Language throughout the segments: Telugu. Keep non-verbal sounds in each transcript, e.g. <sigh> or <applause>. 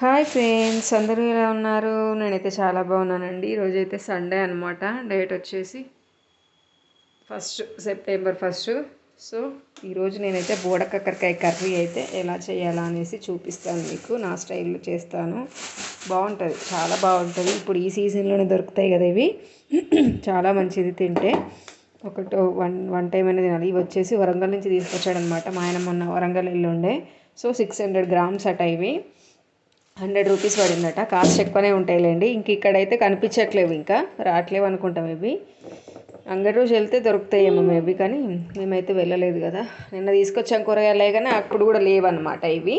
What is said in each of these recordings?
హాయ్ ఫ్రెండ్స్ అందరూ ఎలా ఉన్నారు? నేనైతే చాలా బాగున్నానండి. ఈరోజు అయితే సండే అనమాట డేట్ వచ్చేసి ఫస్ట్ సెప్టెంబర్ ఫస్ట్. సో ఈరోజు నేనైతే బోడకాకరకాయ కర్రీ అయితే ఎలా చేయాలా అనేసి చూపిస్తాను మీకు. నా స్టైల్లో చేస్తాను. బాగుంటుంది. చాలా బాగుంటుంది. ఇప్పుడు ఈ సీజన్లోనే దొరుకుతాయి కదా ఇవి. చాలా మంచిది తింటే. ఒకటో వన్ వన్ టైం అనేది తినాలి. ఇవి వచ్చేసి వరంగల్ నుంచి తీసుకొచ్చాడనమాట మా ఆయన మొన్న వరంగల్ వెళ్ళి ఉండే సో సిక్స్ హండ్రెడ్ గ్రామ్స్ అట ఇవి. Hundred rupees పడిందట. కాస్ట్ ఎక్కువనే ఉంటాయిలేండి. ఇంక ఇక్కడైతే కనిపించట్లేవు ఇంకా. రావట్లేవు అనుకుంటాం మేబీ. అంగడి రోజు వెళ్తే దొరుకుతాయేమో మేబీ కానీ మేమైతే వెళ్ళలేదు కదా. నిన్న తీసుకొచ్చాం కూరగాయలే కానీ అప్పుడు కూడా లేవన్నమాట ఇవి.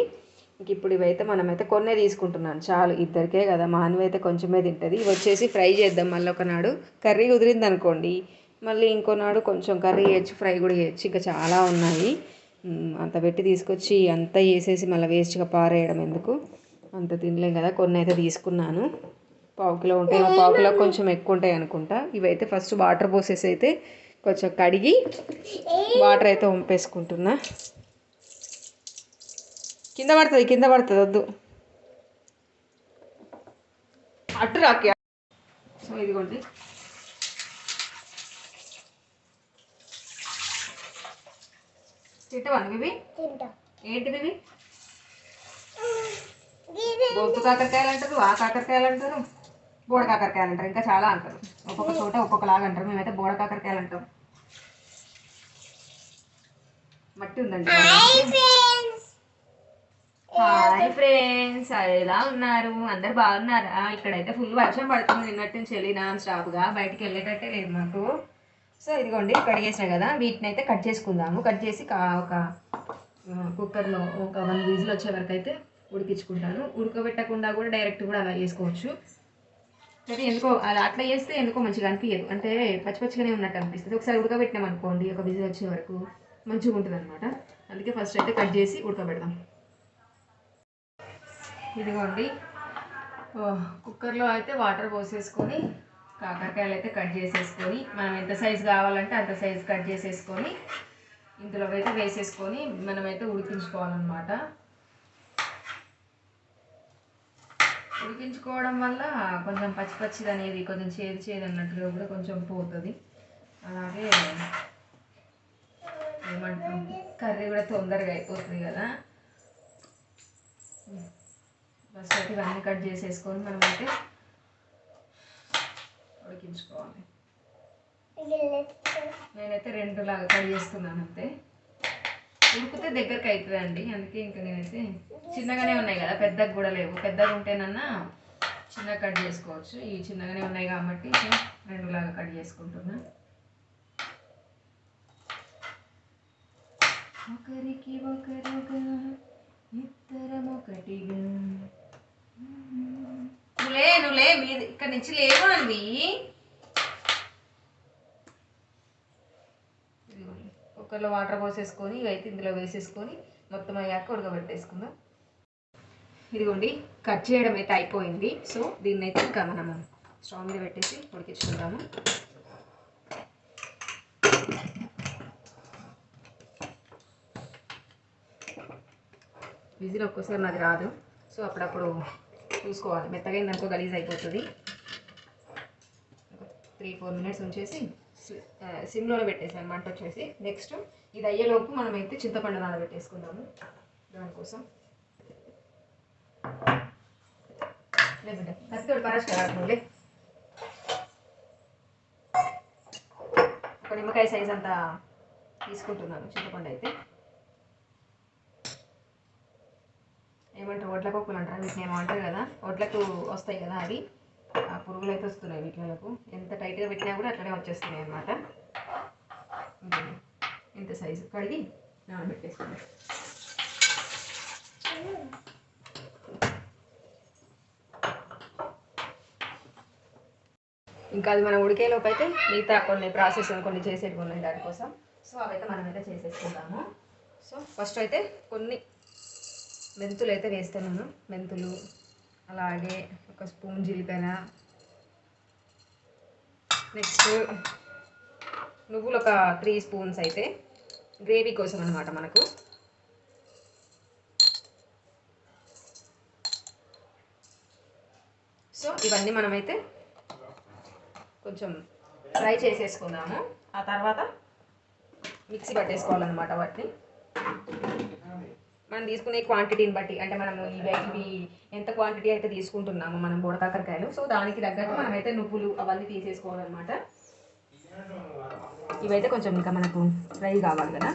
ఇంక ఇప్పుడు ఇవైతే మనమైతే కొన్నే తీసుకుంటున్నాను. చాలు ఇద్దరికే కదా. మానవి అయితే కొంచెమే తింటుంది. ఇవి వచ్చేసి ఫ్రై చేద్దాం మళ్ళీ ఒకనాడు. కర్రీ కుదిరింది అనుకోండి మళ్ళీ ఇంకోనాడు కొంచెం కర్రీ చేయొచ్చు ఫ్రై కూడా చేయొచ్చు ఇంకా చాలా ఉన్నాయి. అంత పెట్టి తీసుకొచ్చి అంతా వేసేసి మళ్ళీ వేస్ట్గా పారేయడం ఎందుకు? అంత తినలేం కదా కొన్ని అయితే తీసుకున్నాను. పావు కిలో ఉంటాయి పావు కిలో కొంచెం ఎక్కువ ఉంటాయి అనుకుంటా. ఇవైతే ఫస్ట్ వాటర్ పోసేసి అయితే కొంచెం కడిగి వాటర్ అయితే వంపేసుకుంటున్నా. కింద పడుతుంది కింద పడుతుంది వద్దు. అట్టు రాకి. సో ఇదిగోండి. తింటావా ఇవి? ఏంటిది బొత్తు కాకరకాయలు అంటారు ఆ కాకరకాయలు అంటారు బోడ కాకరకాయలు అంటారు ఇంకా చాలా అంటారు. ఒక్కొక్క చోట ఒక్కొక్కలాగా అంటారు. మేమైతే బోడ కాకరకాయలు అంటాం. మట్టి ఉందండి హాయ్ ఫ్రెండ్స్ ఎలా ఉన్నారు? అందరు బాగున్నారా? ఇక్కడైతే ఫుల్ వర్షం పడుతుంది నిన్నటి నుంచి వెళ్ళి నాన్ స్టాప్గా బయటికి వెళ్ళేటట్టే లేదు మాకు. సో ఇదిగోండి కడిగేసిన కదా. వీటిని అయితే కట్ చేసుకుందాము. కట్ చేసి ఒక కుక్కర్లో ఒక వన్ విజిల్ వచ్చే వరకు అయితే ఉడికించుకుంటాను. ఉడకబెట్టకుండా కూడా డైరెక్ట్ కూడా అలా చేసుకోవచ్చు. అయితే ఎందుకో అలా అట్లా చేస్తే ఎందుకో మంచిగా అనిపించదు అంటే పచ్చి పచ్చిగానే ఉన్నట్టు అనిపిస్తుంది. ఒకసారి ఉడకబెట్టినాం అనుకోండి ఒక విజిల్ వచ్చే వరకు మంచిగా ఉంటుంది అనమాట అందుకే ఫస్ట్ అయితే కట్ చేసి ఉడకబెడదాం. ఇదిగోండి. కుక్కర్లో అయితే వాటర్ పోసేసుకొని కాకరకాయలు అయితే కట్ చేసేసుకొని మనం ఎంత సైజు కావాలంటే అంత సైజు కట్ చేసేసుకొని ఇందులో అయితే వేసేసుకొని మనమైతే ఉడికించుకోవాలన్నమాట. ఉడికించుకోవడం వల్ల కొంచెం పచ్చి పచ్చిది అనేది కొంచెం చేదు చేదు అన్నట్టుగా కూడా కొంచెం పోతుంది. అలాగే ఏమంటాం? కర్రీ కూడా తొందరగా అయిపోతుంది కదా. ఫస్ట్ అయితే ఇవన్నీ కట్ చేసేసుకొని మనం అయితే ఉడికించుకోవాలి నేనైతే రెండు లాగా కట్ చేస్తున్నాను అంతే. ఉడికితే దగ్గరకు అవుతుంది అండి అందుకే ఇంకా నేనైతే చిన్నగానే ఉన్నాయి కదా పెద్దగా కూడా లేవు. పెద్దగా ఉంటేనన్నా చిన్నగా కట్ చేసుకోవచ్చు. ఇవి చిన్నగానే ఉన్నాయి కాబట్టి రెండులాగా కట్ చేసుకుంటున్నా. ఒకరికి ఒకరుగా ఇద్దరం ఒకటిగా. నువ్వులే నువ్వులే మీద ఇక్కడ నుంచి లేవు అవి కుక్కర్లో వాటర్ పోసేసుకొని ఇవైతే ఇందులో వేసేసుకొని మొత్తం అయ్యాక ఉడకబెట్టేసుకుందాం. ఇదిగోండి కట్ చేయడం అయితే అయిపోయింది. సో దీన్ని అయితే ఇంకా మనం స్టవ్ మీద పెట్టేసి ఉడికించుకుందాము. విజిల్ ఒక్కోసారి నాది రాదు. సో అప్పుడప్పుడు చూసుకోవాలి. మెత్తగా అయిందనుకో గలీజ్ అయిపోతుంది. త్రీ ఫోర్ మినిట్స్ ఉంచేసి సిమ్లోనే పెట్టేసాను మంట వచ్చేసి. నెక్స్ట్ ఇది అయ్యేలోపు మనమైతే చింతపండు నానబెట్టేసుకుందాము. దానికోసం. లేదంటే కత్తితోడు పరస్ కాకుండా ఒక నిమ్మకాయ సైజ్ అంతా తీసుకుంటున్నాను చింతపండు అయితే. ఏమంటారు వడ్ల కొక్కులు అంటారు? వీటిని ఏమో అంటారు కదా వడ్లకు వస్తాయి కదా అవి. పురుగులు అయితే వస్తున్నాయి వీటిలకు ఎంత టైట్గా పెట్టినా కూడా అట్లనే వచ్చేస్తున్నాయి అనమాట ఇంత సైజు కడిగి నానబెట్టేసుకోండి ఇంకా అది మనం ఉడికేలోపు అయితే మిగతా కొన్ని ప్రాసెస్ కొన్ని చేసేవి ఉన్నాయి దానికోసం. సో అవైతే మనమైతే చేసేసుకుంటాము సో ఫస్ట్ అయితే కొన్ని మెంతులు అయితే వేస్తాను మెంతులు అలాగే ఒక స్పూన్ జీలకర్ర. నెక్స్ట్ నువ్వులు ఒక త్రీ స్పూన్స్ అయితే గ్రేవీ కోసం అనమాట మనకు. సో ఇవన్నీ మనమైతే కొంచెం ఫ్రై చేసేసుకుందాము. ఆ తర్వాత మిక్సీ పట్టేసుకోవాలన్నమాట వాటిని. మనం తీసుకునే క్వాంటిటీని బట్టి అంటే మనము ఇవి ఇవి ఎంత క్వాంటిటీ అయితే తీసుకుంటున్నామో మనం బుడకాకరకాయలు సో దానికి తగ్గట్టు మనమైతే నువ్వులు అవన్నీ తీసేసుకోవాలన్నమాట. ఇవైతే కొంచెం ఇంకా మనకు ఫ్రై కావాలి కదా.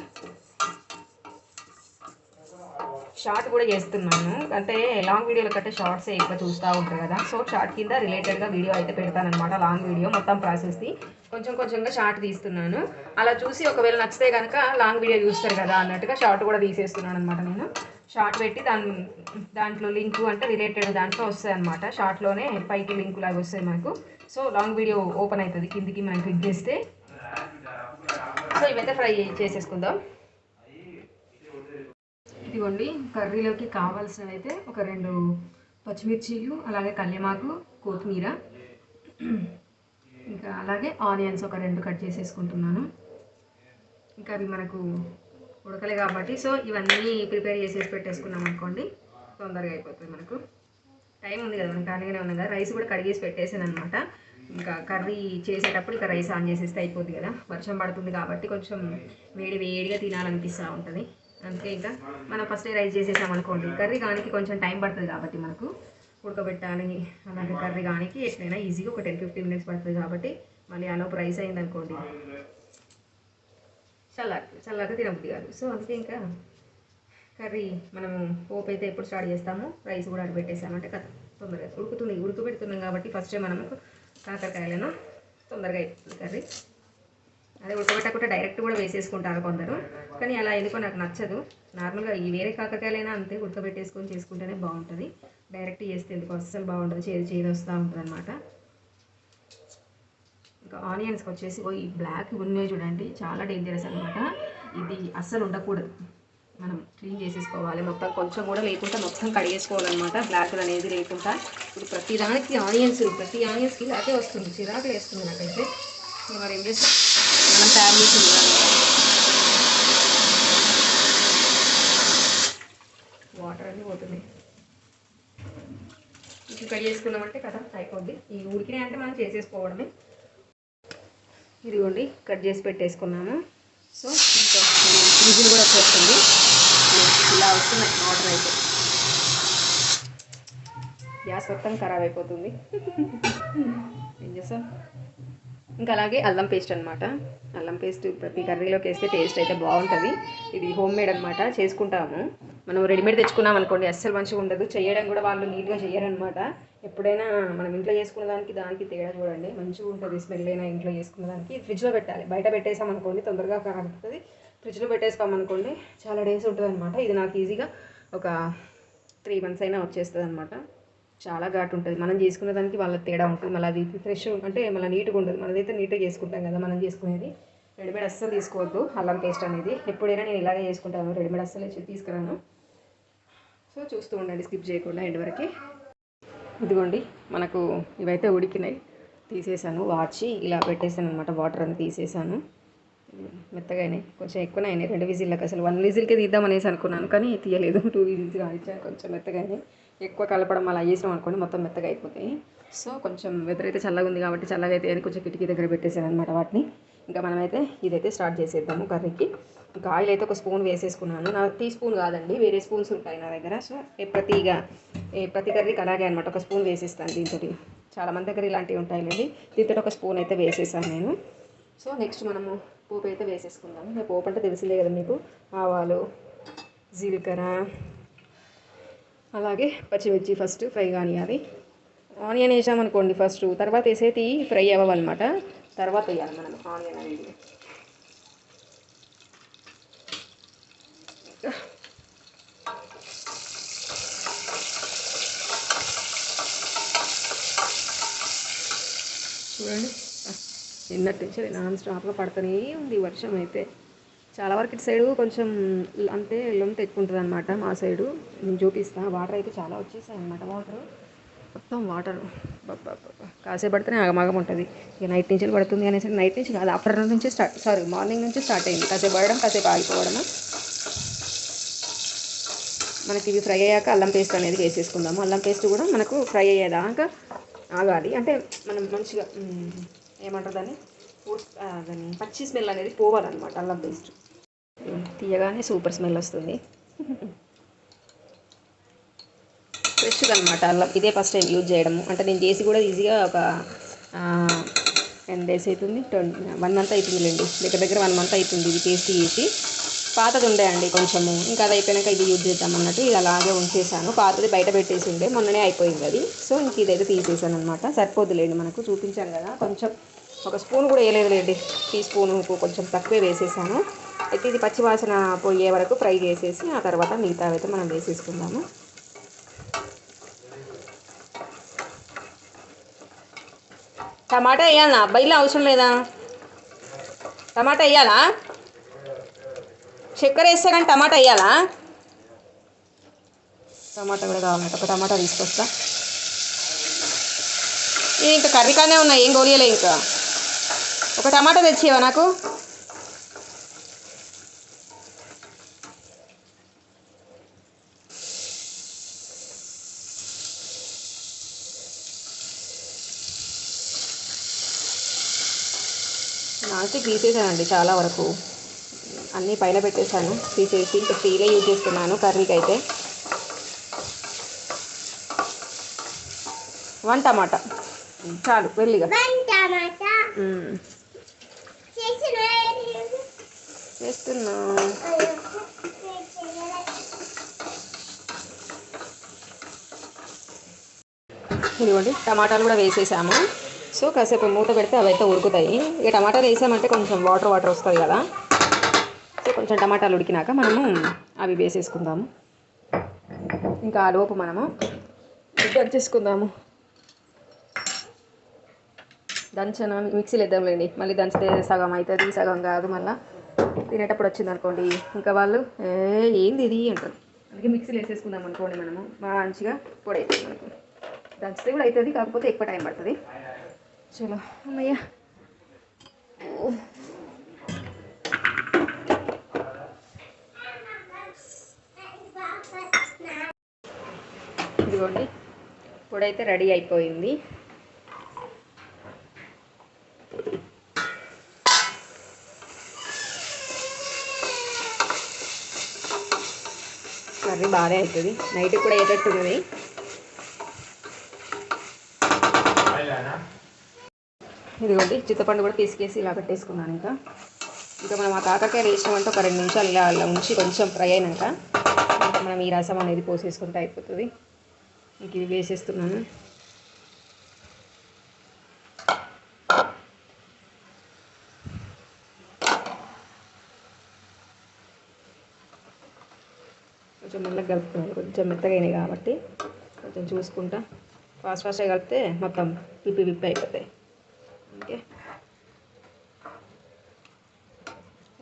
షార్ట్ కూడా చేస్తున్నాను. అంటే లాంగ్ వీడియోల కంటే షార్ట్స్ ఎక్కువ చూస్తూ ఉంటారు కదా. సో షార్ట్ కింద రిలేటెడ్గా వీడియో అయితే పెడతానమాట లాంగ్ వీడియో మొత్తం ప్రాసెస్ది కొంచెం కొంచెంగా షార్ట్ తీస్తున్నాను. అలా చూసి ఒకవేళ నచ్చితే కనుక లాంగ్ వీడియో చూస్తారు కదా అన్నట్టుగా షార్ట్ కూడా తీసేస్తున్నాను అనమాట నేను. షార్ట్ పెట్టి దాని దాంట్లో లింక్ అంటే రిలేటెడ్ దాంట్లో వస్తాయి అనమాట షార్ట్లోనే పైకి లింక్ లాగా వస్తాయి మనకు. సో లాంగ్ వీడియో ఓపెన్ అవుతుంది. కిందికి మనం క్లిక్ చేస్తే. సో ఇవైతే ఫ్రై చేసేసుకుందాం. ఇదిగోండి కర్రీలోకి కావాల్సినవి అయితే ఒక రెండు పచ్చిమిర్చీలు అలాగే కల్యమాకు కొత్తిమీర ఇంకా అలాగే ఆనియన్స్ ఒక రెండు కట్ చేసేసుకుంటున్నాను. ఇంకా అవి మనకు ఉడకలే కాబట్టి సో ఇవన్నీ ప్రిపేర్ చేసేసి పెట్టేసుకున్నాం అనుకోండి తొందరగా అయిపోతుంది మనకు. టైం ఉంది కదా మనకు ఖాళీగానే ఉన్నాం కదా రైస్ కూడా కడిగేసి పెట్టేసాను అనమాట ఇంకా కర్రీ చేసేటప్పుడు ఇక రైస్ ఆన్ చేసేస్తే అయిపోద్ది కదా. వర్షం పడుతుంది కాబట్టి కొంచెం వేడి వేడిగా తినాలనిపిస్తూ ఉంటుంది. అందుకే ఇంకా మనం ఫస్ట్ రైస్ చేసేసాం అనుకోండి. కర్రీ కానికి కొంచెం టైం పడుతుంది కాబట్టి మనకు ఉడకబెట్టాలి. అలాగే కర్రీ కానికి ఎట్లయినా ఈజీగా ఒక టెన్ ఫిఫ్టీన్ మినిట్స్ పడుతుంది కాబట్టి మళ్ళీ ఆలోపు రైస్ అయింది అనుకోండి. చల్లారి చల్లారితే తినబుద్ధి కాదు. సో అందుకే ఇంకా కర్రీ మనము పోపు అయితే ఎప్పుడు స్టార్ట్ చేస్తాము రైస్ కూడా అక్కడ పెట్టేసామంటే కదా తొందరగా ఉడుకుతుంది. ఉడకబెడుతున్నాం కాబట్టి ఫస్ట్ మనము కాకరకాయలను తొందరగా అయిపోతుంది కర్రీ. అదే ఉడకబెట్టకుండా డైరెక్ట్ కూడా వేసేసుకుంటారు కొందరు. కానీ అలా ఎందుకో నాకు నచ్చదు. నార్మల్గా ఈ వేరే కాకరకాయలైనా అంతే ఉడకబెట్టేసుకొని చేసుకుంటేనే బాగుంటుంది. డైరెక్ట్ చేస్తే ఎందుకు అస్సలు బాగుంటుంది చేదు చేదు వస్తూ ఉంటుంది అనమాట ఇంకా ఆనియన్స్కి వచ్చేసి ఓ ఈ బ్లాక్ ఉన్నాయి చూడండి. చాలా డేంజరస్ అనమాట ఇది అస్సలు ఉండకూడదు. మనం క్లీన్ చేసేసుకోవాలి. మొత్తం కొంచెం కూడా లేకుండా మొత్తం కడిగేసుకోవాలన్నమాట. బ్లాక్ అనేది లేకుండా. ఇప్పుడు ప్రతి దానికి ఆనియన్స్ ప్రతి ఆనియన్స్కి ఇలాగే వస్తుంది. చిరాకులు వేస్తుంది నాకైతే. మరి ఏం చేస్తాం? మనం తయారు చేసింది వాటర్ అన్నీ పోతున్నాయి. ఇప్పుడు కట్ చేసుకున్నామంటే కదా అయిపోద్ది. ఈ ఉడికినాయి అంటే మనం చేసేసుకోవడమే. ఇదిగోండి కట్ చేసి పెట్టేసుకున్నాము. సో ఇంకా విజిల్ కూడా వచ్చేస్తుంది ఇలా వస్తున్నాయి వాటర్ అయితే. గ్యాస్ మొత్తం ఖరాబ్ అయిపోతుంది. ఏం చేస్తాం ఇంకా అలాగే అల్లం పేస్ట్ అనమాట అల్లం పేస్ట్ ప్రతి కర్రీలోకి వేస్తే టేస్ట్ అయితే బాగుంటుంది. ఇది హోమ్ మేడ్ అనమాట చేసుకుంటాము. మనం రెడీమేడ్ తెచ్చుకున్నాం అనుకోండి అస్సలు మంచిగా ఉండదు. చేయడం కూడా వాళ్ళు నీట్గా చేయరనమాట ఎప్పుడైనా మనం ఇంట్లో చేసుకున్న దానికి దానికి తేడా చూడండి. మంచిగా ఉంటుంది స్మెల్ అయినా ఇంట్లో చేసుకున్న దానికి. ఫ్రిడ్జ్లో పెట్టాలి. బయట పెట్టేసాం అనుకోండి తొందరగా ఖరాబ్ అవుతుంది ఫ్రిడ్జ్లో పెట్టేసుకోమనుకోండి చాలా డేస్ ఉంటుంది అనమాట ఇది నాకు ఈజీగా ఒక త్రీ మంత్స్ అయినా వచ్చేస్తుంది అనమాట చాలా ఘాటు ఉంటుంది. మనం చేసుకునే దానికి వాళ్ళ తేడా ఉంటుంది. మళ్ళీ అది ఫ్రెష్ అంటే మళ్ళీ నీట్గా ఉంటుంది మనదైతే నీట్గా చేసుకుంటాం కదా మనం చేసుకునేది రెడీమేడ్ అస్సలు తీసుకోవద్దు. అల్లం పేస్ట్ అనేది ఎప్పుడైనా నేను ఇలాగే చేసుకుంటాను. రెడీమేడ్ అస్సలు వచ్చి తీసుకురాను. సో చూస్తూ ఉండండి. స్కిప్ చేయకుండా ఎండ్ వరకు. ఇదిగోండి. మనకు ఇవైతే ఉడికినాయి. తీసేసాను. వాచి ఇలా పెట్టేసాను అనమాట వాటర్ అని తీసేసాను. మెత్తగా అయినాయి. కొంచెం ఎక్కువనే అయినాయి. రెండు విజిల్లకు. అసలు వన్ విజిల్కే తీద్దామనేసి అనుకున్నాను. కానీ తీయలేదు. టూ విజిల్స్ కానిచ్చాను కొంచెం మెత్తగా అయినాయి. ఎక్కువ కలపడం అలా చేసినాం అనుకోండి మొత్తం మెత్తగా అయిపోతాయి. సో కొంచెం వెదర్ అయితే చల్లగా ఉంది కాబట్టి చల్లగా అయితే కొంచెం కిటికీ దగ్గర పెట్టేసాను అనమాట వాటిని. ఇంకా మనమైతే ఇదైతే స్టార్ట్ చేసేద్దాము కర్రీకి. ఇంకా ఆయిల్ అయితే ఒక స్పూన్ వేసేసుకున్నాను. నా టీ స్పూన్ కాదండి వేరే స్పూన్స్ ఉంటాయి నా దగ్గర. సో ప్రతిగా ప్రతి కర్రీకి అలాగే అనమాట ఒక స్పూన్ వేసేస్తాను దీంతో చాలామంది దగ్గర ఇలాంటివి ఉంటాయండి దీంతో ఒక స్పూన్ అయితే వేసేసాను నేను. సో నెక్స్ట్ మనము పోపు అయితే వేసేసుకుందాము. పోపు అంటే తెలిసిందే కదా మీకు. ఆవాలు జీలకర్ర అలాగే పచ్చిమిర్చి ఫస్ట్ ఫ్రై కానియాలి ఆనియన్ వేసామనుకోండి ఫస్ట్ తర్వాత వేసేది ఫ్రై అవ్వాలన్నమాట తర్వాత వేయాలి మనం ఆనియన్ అనేది. చూడండి. నిన్నటి నుంచి నాన్ స్టాప్గా పడుతూనే ఉంది వర్షం అయితే. చాలా వరకు ఇటు సైడు కొంచెం అంటే లొంత ఎక్కువ ఉంటుంది అనమాట మా సైడు. నేను చూపిస్తా. వాటర్ అయితే చాలా వచ్చేసాయి అనమాట వాటర్. మొత్తం వాటర్. కాసేపు పడితేనే ఆగమాగం ఉంటుంది. ఇక నైట్ నుంచి పడుతుంది అనేసి నైట్ నుంచి కాదు ఆఫ్టర్నూన్ నుంచి స్టార్ట్ సారీ మార్నింగ్ నుంచి స్టార్ట్ అయింది. కాసేపు పడడం కాసేపు ఆగిపోవడము. మనకి ఇవి ఫ్రై అయ్యాక అల్లం పేస్ట్ అనేది వేసేసుకుందాము. అల్లం పేస్ట్ కూడా మనకు ఫ్రై అయ్యేదాకా ఆగాలి. అంటే మనం మంచిగా ఏమంటారు దాన్ని? దాన్ని పచ్చి స్మెల్ అనేది పోవాలన్నమాట అల్లం పేస్ట్. తీయగానే సూపర్ స్మెల్ వస్తుంది. ఫ్రెష్గా అనమాట అల్లం. ఇదే ఫస్ట్ టైం యూజ్ చేయడము. అంటే నేను చేసి కూడా ఈజీగా ఒక టెన్ డేస్ అవుతుంది ట్వంటీ వన్ మంత్ అవుతుందిలేండి దగ్గర దగ్గర వన్ మంత్ అవుతుంది ఇది పేస్ట్ చేసి. పాతది ఉండే అండి కొంచెము. ఇంకా అది అయిపోయాక ఇది యూజ్ చేద్దాం అన్నట్టు ఇది అలాగే ఉంచేసాను. పాతది బయట పెట్టేసి ఉండే. మొన్ననే అయిపోయింది అది. సో ఇంక ఇదైతే తీసేసాను అనమాట సరిపోదులేండి మనకు. చూపించాను కదా. కొంచెం ఒక స్పూన్ కూడా వేయలేదు లేండి టీ స్పూన్ కొంచెం తక్కువే వేసేసాను. అయితే ఇది పచ్చివాసన పోయే వరకు ఫ్రై చేసేసి ఆ తర్వాత మిగతా అయితే మనం వేసేసుకుందాము. టమాటా వేయాలా? బయలు అవసరం లేదా? టమాటా వేయాలా? చక్కెర వేస్తే కానీ టమాటా వేయాలా? టమాటా కూడా కావాలంట. ఒక టమాటా తీసుకొస్తా. ఇది ఇంకా కర్రీకానే ఉన్నాయి. ఏం గోలియలే ఇంకా. ఒక టమాటా తెచ్చేవా నాకు? నాస్టిక్ తీసేసానండి చాలా వరకు. అన్నీ పైన పెట్టేశాను. తీసేసి ఇంకా స్టీలే యూజ్ చేస్తున్నాను కర్రీకి అయితే. One tomato. చాలు వెళ్ళిగా చేస్తున్నా. ఇదిగోండి టమాటాలు కూడా వేసేసాము. సో కాసేపు మూత పెడితే అవి అయితే ఉడుకుతాయి. ఇక టమాటాలు వేసామంటే కొంచెం వాటర్ వాటర్ వస్తుంది కదా. సో కొంచెం టమాటాలు ఉడికినాక మనము అవి వేసేసుకుందాము. ఇంకా ఆ లోపు మనము దంచేసుకుందాము దంచన మిక్సీలో వేద్దాంలేండి మళ్ళీ దంచితే సగం అవుతుంది సగం కాదు మళ్ళీ. తినేటప్పుడు వచ్చింది అనుకోండి ఇంకా వాళ్ళు ఏ ఏంది ఇది? అంటారు. అందుకే మిక్సీలో వేసేసుకుందాం అనుకోండి మనము. మంచిగా పొడి అవుతుంది మనకు. దంచితే కూడా అవుతుంది కాకపోతే ఎక్కువ టైం పడుతుంది. చలో అమ్మయ్యా. ఇదిగోండి ఇప్పుడైతే అయితే రెడీ అయిపోయింది. కర్రీ బాగానే అవుతుంది. నైట్ కూడా అయ్యేటట్టున్నది ఇదిగోండి చింతపండు కూడా పిసికేసి ఇలా పెట్టేసుకున్నాను ఇంకా. ఇంకా మనం ఆ కాకరకాయ వేసినామంటే ఒక రెండు నిమిషాలు ఇలా అలా ఉంచి కొంచెం ఫ్రై అయినాక ఇంకా మనం ఈ రసం అనేది పోసేసుకుంటే అయిపోతుంది. ఇంక ఇవి వేసేస్తున్నాను. కొంచెం మెల్లగా కలుపుకున్నాను కొంచెం మెత్తగా అయినాయి కాబట్టి కొంచెం చూసుకుంటా. ఫాస్ట్ ఫాస్ట్గా కలిపితే మొత్తం విప్పి విప్పి అయిపోతాయి.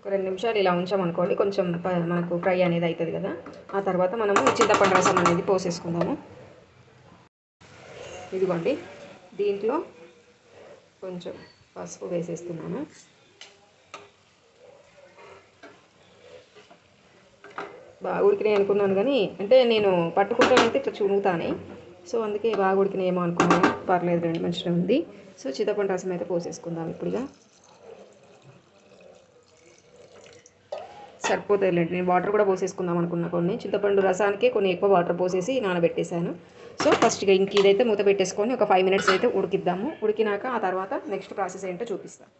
ఒక రెండు నిమిషాలు ఇలా ఉంచామనుకోండి కొంచెం ప- మనకు ఫ్రై అనేది అవుతుంది కదా. ఆ తర్వాత మనము చింతపండు రసం అనేది పోసేసుకుందాము. ఇదిగోండి దీంట్లో కొంచెం పసుపు వేసేస్తున్నాను. బాగా ఉడికినాయి అనుకున్నాను కానీ అంటే నేను పట్టుకుంటానంటే ఇట్లా చునుగుతానే సో అందుకే బాగా ఉడికినాయేమో అనుకున్నాను. పర్లేదు రెండు మంచిగా ఉంది. సో చింతపండు రసం అయితే పోసేసుకుందాం ఇప్పుడుగా. సరిపోతాయిలేండి. నేను వాటర్ కూడా పోసేసుకుందాం అనుకున్నా కొన్ని. చింతపండు రసానికి కొన్ని ఎక్కువ వాటర్ పోసేసి నానబెట్టేశాను. సో ఫస్ట్ ఇక ఇంక ఇదైతే మూత పెట్టేసుకొని ఒక ఫైవ్ మినిట్స్ అయితే ఉడికిద్దాము. ఉడికినాక ఆ తర్వాత నెక్స్ట్ ప్రాసెస్ ఏంటో చూపిస్తాను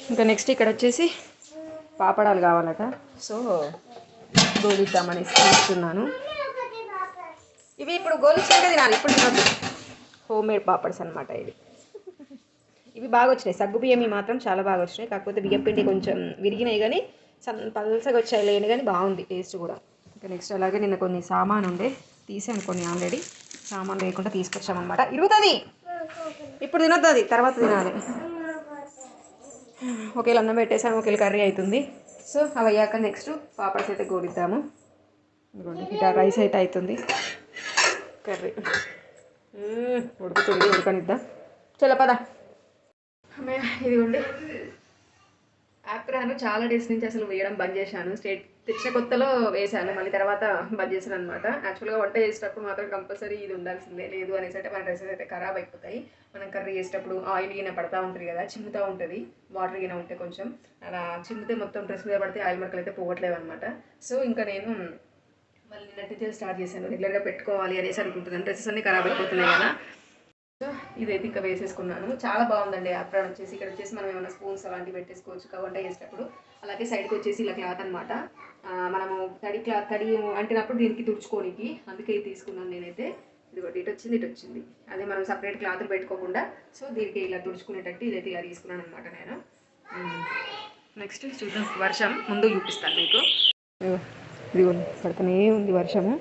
ఇంకా నెక్స్ట్ ఇక్కడ వచ్చేసి పాపడాలు కావాలట. సో గోలిద్దామని చూస్తున్నాను ఇవి ఇప్పుడు గోలిచ్చినాక తినాలి. ఇప్పుడు హోమ్ మేడ్ పాపడ్స్ అనమాట ఇవి. ఇవి బాగా వచ్చినాయి సగ్గు బియ్యం మాత్రం చాలా బాగా వచ్చినాయి కాకపోతే బియ్యం పిండి కొంచెం విరిగినాయి కానీ సన్ పల్సగా వచ్చాయి లేని కానీ బాగుంది టేస్ట్ కూడా. ఇంకా నెక్స్ట్ అలాగే నిన్న కొన్ని సామాన్ ఉండే తీసాను కొన్ని ఆల్రెడీ. సామాన్ లేకుండా తీసుకొచ్చామన్నమాట. ఇరుగుతుంది! ఇప్పుడు తినొద్దు అది తర్వాత తినాలి. ఒకేలా అన్నం పెట్టేసాము ఒకేలా కర్రీ అవుతుంది సో అవి అయ్యాక నెక్స్ట్ పాపడ్స్ అయితే గోడిద్దాము ఇదిగోండి ఇట్లా రైస్ అయితే అవుతుంది కర్రీ. ఉడుకుతుంది ఉడకనిద్దాం? చలో పదా. ఇదిగోండి. ఆక్రాను చాలా డేస్ నుంచి అసలు వేయడం బంద్ చేశాను. స్టేట్ తెచ్చిన కొత్తలో వేశాను. మళ్ళీ తర్వాత బంద్ చేశాను అనమాట యాక్చువల్గా వంట చేసేటప్పుడు మాత్రం కంపల్సరీ ఇది ఉండాల్సిందే. లేదు అనేసి అంటే మన డ్రెస్సెస్ అయితే ఖరాబ్ అయిపోతాయి. మనం కర్రీ చేసేటప్పుడు ఆయిల్ గిన పడతా ఉంటుంది కదా చిమ్ముతూ ఉంటుంది. వాటర్ గిన ఉంటే కొంచెం. అలా చిమ్మితే మొత్తం డ్రెస్ మీద పడితే ఆయిల్ మరకలు అయితే పోవట్లేవు అనమాట సో ఇంకా నేను మళ్ళీ నిన్నటి స్టార్ట్ చేశాను. రెగ్యులర్గా పెట్టుకోవాలి అనేసి అనుకుంటున్నాను. డ్రెస్సెస్ అన్ని ఖరాబ్ అయిపోతున్నాయి కదా. ఇదైతే ఇంకా వేసేసుకున్నాను. చాలా బాగుందండి యాప్రాన్ వచ్చేసి. ఇక్కడ వచ్చేసి మనం ఏమైనా స్పూన్స్ అలాంటివి పెట్టేసుకోవచ్చు వంట చేసేటప్పుడు అలాగే సైడ్కి వచ్చేసి ఇలా క్లాత్ అనమాట మనము తడి క్లాత్ తడి అంటేనప్పుడు దీనికి తుడుచుకోనికి అందుకే ఇది తీసుకున్నాను నేనైతే. ఇదిగోటి ఇటు వచ్చింది ఇటు వచ్చింది. అదే మనం సపరేట్ క్లాత్లు పెట్టుకోకుండా సో దీనికి ఇలా తుడుచుకునేటట్టు ఇదైతే ఇలా తీసుకున్నాను అనమాట నేను. నెక్స్ట్ చూద్దాం వర్షం ముందు చూపిస్తాను మీకు. ఇదిగోండి పడుతూనే ఉంది వర్షము.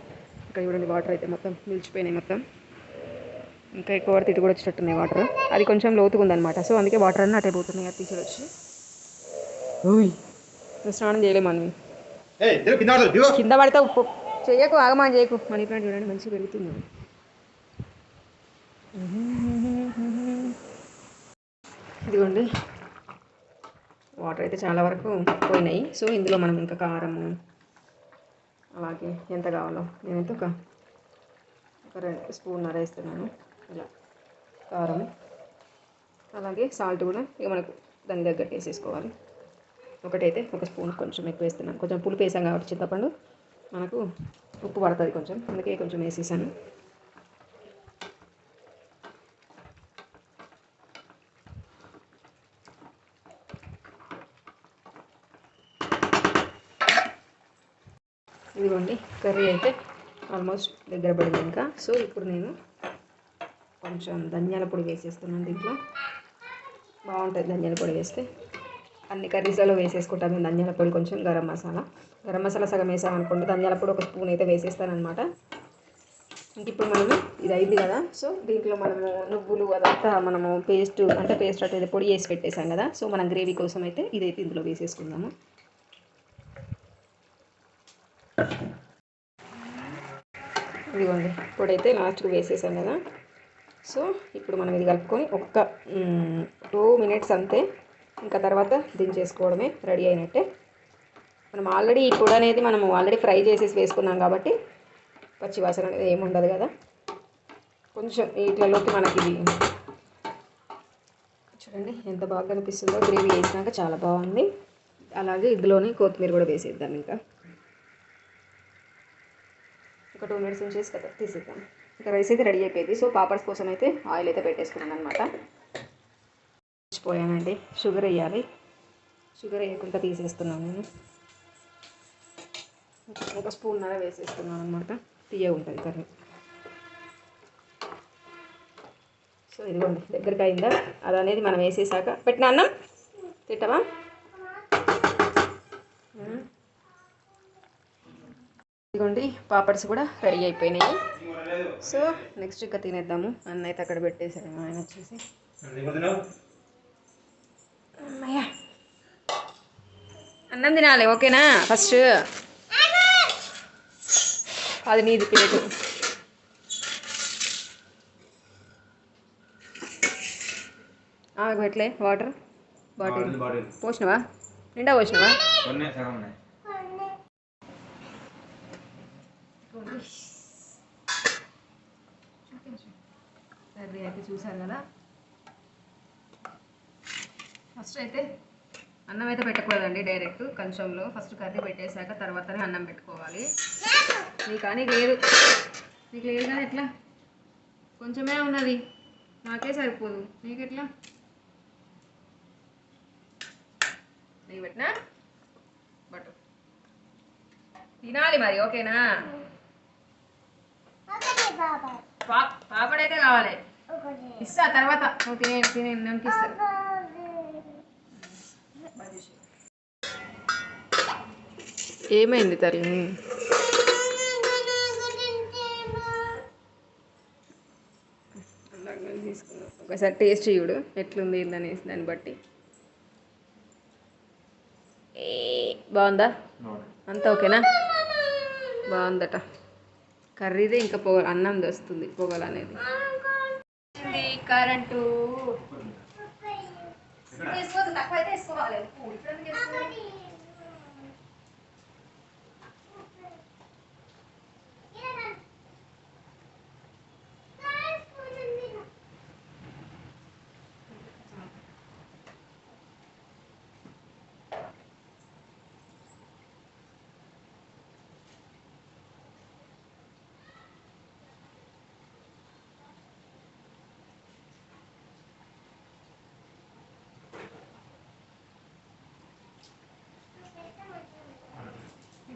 ఇక్కడ చూడండి వాటర్ అయితే మొత్తం నిలిచిపోయినాయి మొత్తం. ఇంకా ఎక్కువ పడితే ఇటు కూడా వచ్చినట్టున్నాయి వాటర్ అది కొంచెం లోతుగా ఉందన్నమాట. సో అందుకే వాటర్ అన్నీ అటే పోతున్నాయి అది తీసి వచ్చి. స్నానం చేయలేము మనం ఏయ్ దిగు. కింద పడితే ఉప్పు చెయ్యకు ఆగమాన్ చేయకు. మనీ ప్లాంట్ చూడండి మంచిగా పెరుగుతుంది. ఇదిగోండి. వాటర్ అయితే చాలా వరకు పోయినాయి. సో ఇందులో మనం ఇంకా కారము అలాగే ఎంత కావాలో. నేనైతే ఒక ఒక రెండు స్పూన్ వేస్తున్నాను. ఇలా కారం అలాగే సాల్ట్ కూడా ఇక మనకు దాని తగ్గట్టు వేసేసుకోవాలి. ఒకటైతే ఒక స్పూన్ కొంచెం ఎక్కువ వేస్తున్నాను. కొంచెం పులుపు వేసాం కాబట్టి చింతపండు. మనకు ఉప్పు పడుతుంది కొంచెం. అందుకే కొంచెం వేసేసాను. ఇదిగోండి కర్రీ అయితే ఆల్మోస్ట్ దగ్గర పడింది ఇంకా. సో ఇప్పుడు నేను కొంచెం ధనియాల పొడి వేసేస్తున్నాను దీంట్లో. బాగుంటుంది ధనియాల పొడి వేస్తే. అన్ని కర్రీస్లలో వేసేసుకుంటాను ధనియాల పొడి కొంచెం గరం మసాలా. గరం మసాలా సగం వేసామనుకోండి ధనియాల పొడి ఒక స్పూన్ అయితే వేసేస్తానమాట ఇంక ఇప్పుడు మనము ఇది అయింది కదా సో దీంట్లో మనము నువ్వులు అదంతా మనము పేస్ట్ అంటే పేస్ట్ అంటే పొడి వేసి పెట్టేసాం కదా సో మనం గ్రేవీ కోసం అయితే ఇదైతే ఇందులో వేసేసుకుందాము. ఇదిగోండి పొడి అయితే లాస్ట్కి వేసేసాం కదా. సో ఇప్పుడు మనం ఇది కలుపుకొని ఒక్క టూ మినిట్స్ అంతే. ఇంకా తర్వాత దించేసుకోవడమే రెడీ అయినట్టే. మనం ఆల్రెడీ ఈ పొడి అనేది మనం ఆల్రెడీ ఫ్రై చేసేసి వేసుకున్నాం కాబట్టి పచ్చి వాసన అనేది ఏమి ఉండదు కదా. కొంచెం ఇట్లలోకి మనకి ఇది. చూడండి ఎంత బాగా కనిపిస్తుందో. గ్రేవీ వేసినాక చాలా బాగుంది. అలాగే ఇందులోనే కొత్తిమీర కూడా వేసేద్దాం ఇంకా. ఒక టూ మినిట్స్ ఉంచేసి కదా తీసేద్దాం. ఇంకా రైస్ అయితే రెడీ అయిపోయింది. సో పాపడ్స్ కోసం అయితే ఆయిల్ అయితే పెట్టేసుకున్నాను అనమాట మర్చిపోయానండి. షుగర్ వేయాలి. షుగర్ వేయకుండా తీసేస్తున్నాను నేను. ఒక స్పూన్ నర వేసేస్తున్నాను అనమాట తీయ ఉంటుంది కర్రీ. సో ఇదిగోండి దగ్గరికి అయిందా? అది అనేది మనం వేసేసాక పెట్టిన అన్నం? తిట్టవా ఇదిగోండి పాపడ్స్ కూడా రెడీ అయిపోయినాయి. సో నెక్స్ట్ ఇంకా తినేద్దాము. అన్న అయితే అక్కడ పెట్టేసాడు ఆయన వచ్చేసి. అన్నం తినాలి ఓకేనా? ఫస్ట్. అది నీది ప్లేటు. పెట్టలే వాటర్. బాటిల్. బాటిల్ పోసినవా? నిండా పోసినవా ఉన్నాయి సగం ఉన్నాయి కర్రీ అయితే చూసారు కదా? ఫస్ట్ అయితే అన్నం అయితే పెట్టకూడదండి డైరెక్ట్ కంచంలో ఫస్ట్ కర్రీ పెట్టేశాక తర్వాతనే అన్నం పెట్టుకోవాలి. నీకు కానీ లేదు. నీకు లేదు కానీ ఎట్లా? కొంచెమే ఉన్నది. నాకే సరిపోదు. నీకు ఎట్లా? నీకు పెట్టినా? బట్ తినాలి మరి ఓకేనా? ఒకటి బాబా పా పాపడైతే కావాలి. ఇస్తా తర్వాత. నువ్వు తినే తినే నెంకి ఇస్తా ఏమైంది తల్లి? తీసుకున్నాం. ఒకసారి టేస్ట్ చూడు ఎట్లుంది ఏందనేసి దాన్ని బట్టి. ఏ, బాగుందా. అంతా ఓకేనా? బాగుందట. కర్రీదే ఇంకా పొగ అన్నం వస్తుంది పొగలు అనేది కరెంటు. వేసుకోవద్దు తక్కువ అయితే వేసుకోవాలి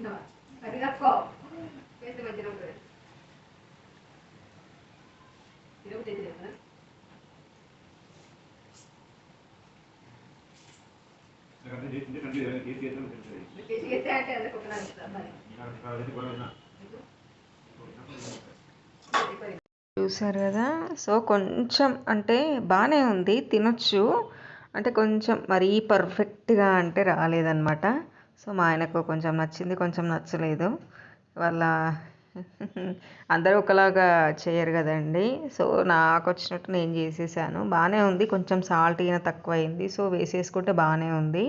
ఇప్పుడు అది మంచిగా ఉంటుంది కదా? అంటే చూసారు కదా? సో కొంచెం అంటే బాగానే ఉంది. తినొచ్చు. అంటే కొంచెం మరీ పర్ఫెక్ట్గా అంటే రాలేదన్నమాట. సో మా ఆయనకు కొంచెం నచ్చింది కొంచెం నచ్చలేదు. వాళ్ళ <laughs> అందరూ ఒకలాగా చేయరు కదండి. సో నాకు వచ్చినట్టు నేను చేసేసాను. బాగానే ఉంది కొంచెం సాల్ట్ అయినా తక్కువ అయింది సో వేసేసుకుంటే బాగానే ఉంది.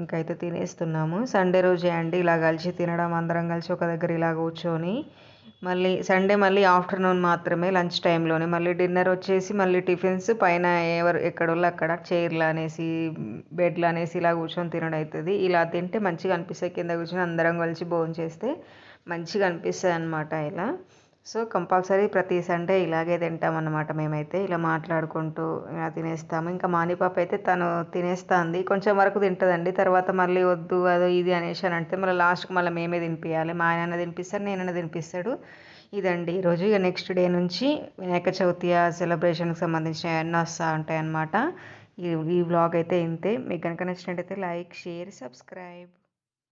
ఇంకైతే తినేస్తున్నాము. సండే రోజే అండి ఇలా కలిసి తినడం అందరం కలిసి ఒక దగ్గర ఇలా కూర్చొని మళ్ళీ సండే మళ్ళీ ఆఫ్టర్నూన్ మాత్రమే లంచ్ టైంలోనే. మళ్ళీ డిన్నర్ వచ్చేసి మళ్ళీ టిఫిన్స్ పైన ఎవరు ఎక్కడోళ్ళు అక్కడ చైర్లు అనేసి బెడ్లు అనేసి ఇలా కూర్చొని తినడం అవుతుంది ఇలా తింటే మంచిగా అనిపిస్తుంది. కింద కూర్చొని అందరం కలిసి భోజనం చేస్తే మంచిగా అనిపిస్తుంది అనమాట ఇలా. సో కంపల్సరీ ప్రతి సండే ఇలాగే తింటాం అనమాట మేమైతే. ఇలా మాట్లాడుకుంటూ ఇలా తినేస్తాము. ఇంకా మానిపాప అయితే తను తినేస్తుంది. కొంచెం వరకు తింటుందండి. తర్వాత మళ్ళీ వద్దు అదో ఇది అనేసి అని అంటే మళ్ళీ లాస్ట్కి మళ్ళీ మేమే తినిపించాలి మా ఆయన తినిపిస్తాడు నేనైనా తినిపిస్తాడు. ఇదండి. ఈరోజు ఇక నెక్స్ట్ డే నుంచి వినాయక చవితి ఆ సెలబ్రేషన్కి సంబంధించిన అన్నీ వస్తూ ఉంటాయి అన్నమాట ఈ ఈ వ్లాగ్ అయితే ఇంతే. మీకు కనుక నచ్చినట్టయితే లైక్ షేర్ సబ్స్క్రైబ్.